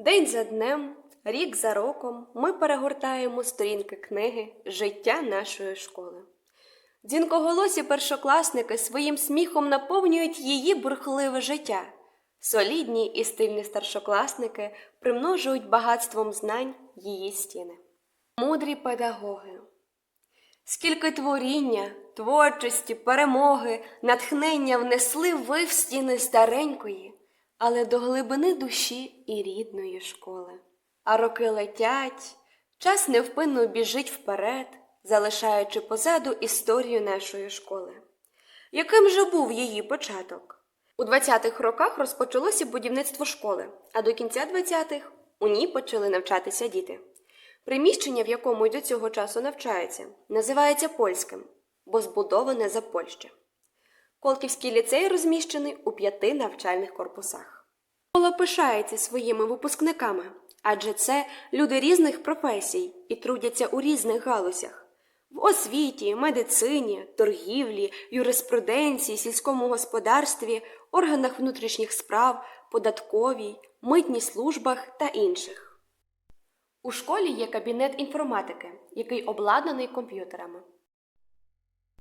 День за днем, рік за роком ми перегортаємо сторінки книги Життя нашої школи. Дзвінкоголосі першокласники своїм сміхом наповнюють її бурхливе життя. Солідні і стильні старшокласники примножують багатством знань її стіни. Мудрі педагоги. Скільки творіння, творчості, перемоги, натхнення внесли ви в стіни старенької, але до глибини душі і рідної школи. А роки летять, час невпинно біжить вперед, залишаючи позаду історію нашої школи. Яким же був її початок? У 20-х роках розпочалося будівництво школи, а до кінця 20-х у ній почали навчатися діти. Приміщення, в якому й до цього часу навчаються, називається польським, бо збудоване за Польщі. Колківський ліцей розміщений у п'яти навчальних корпусах. Школа пишається своїми випускниками, адже це люди різних професій і трудяться у різних галузях в освіті, медицині, торгівлі, юриспруденції, сільському господарстві, органах внутрішніх справ, податковій, митній службах та інших. У школі є кабінет інформатики, який обладнаний комп'ютерами.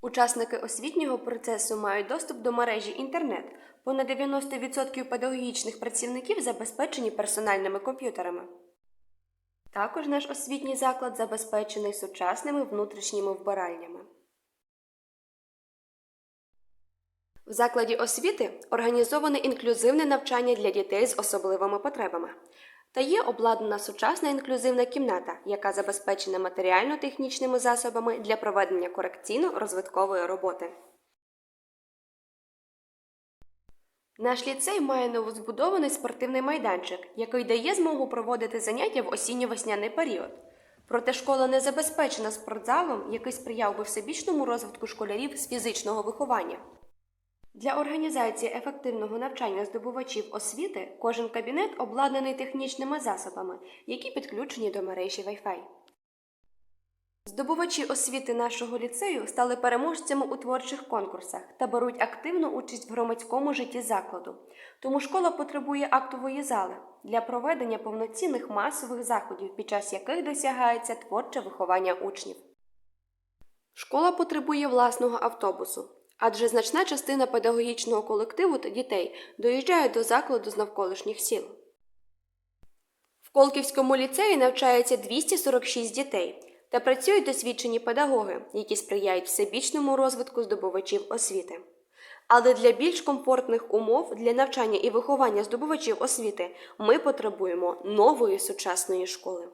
Учасники освітнього процесу мають доступ до мережі інтернет. Понад 90% педагогічних працівників забезпечені персональними комп'ютерами. Також наш освітній заклад забезпечений сучасними внутрішніми вбиральнями. В закладі освіти організоване інклюзивне навчання для дітей з особливими потребами та є обладнана сучасна інклюзивна кімната, яка забезпечена матеріально-технічними засобами для проведення корекційно-розвиткової роботи. Наш ліцей має новозбудований спортивний майданчик, який дає змогу проводити заняття в осінньо-весняний період. Проте школа не забезпечена спортзалом, який сприяв би всебічному розвитку школярів з фізичного виховання. Для організації ефективного навчання здобувачів освіти кожен кабінет обладнаний технічними засобами, які підключені до мережі Wi-Fi. Здобувачі освіти нашого ліцею стали переможцями у творчих конкурсах та беруть активну участь в громадському житті закладу. Тому школа потребує актової зали для проведення повноцінних масових заходів, під час яких досягається творче виховання учнів. Школа потребує власного автобусу, адже значна частина педагогічного колективу та дітей доїжджає до закладу з навколишніх сіл. В Колківському ліцеї навчається 246 дітей та працюють досвідчені педагоги, які сприяють всебічному розвитку здобувачів освіти. Але для більш комфортних умов для навчання і виховання здобувачів освіти ми потребуємо нової сучасної школи.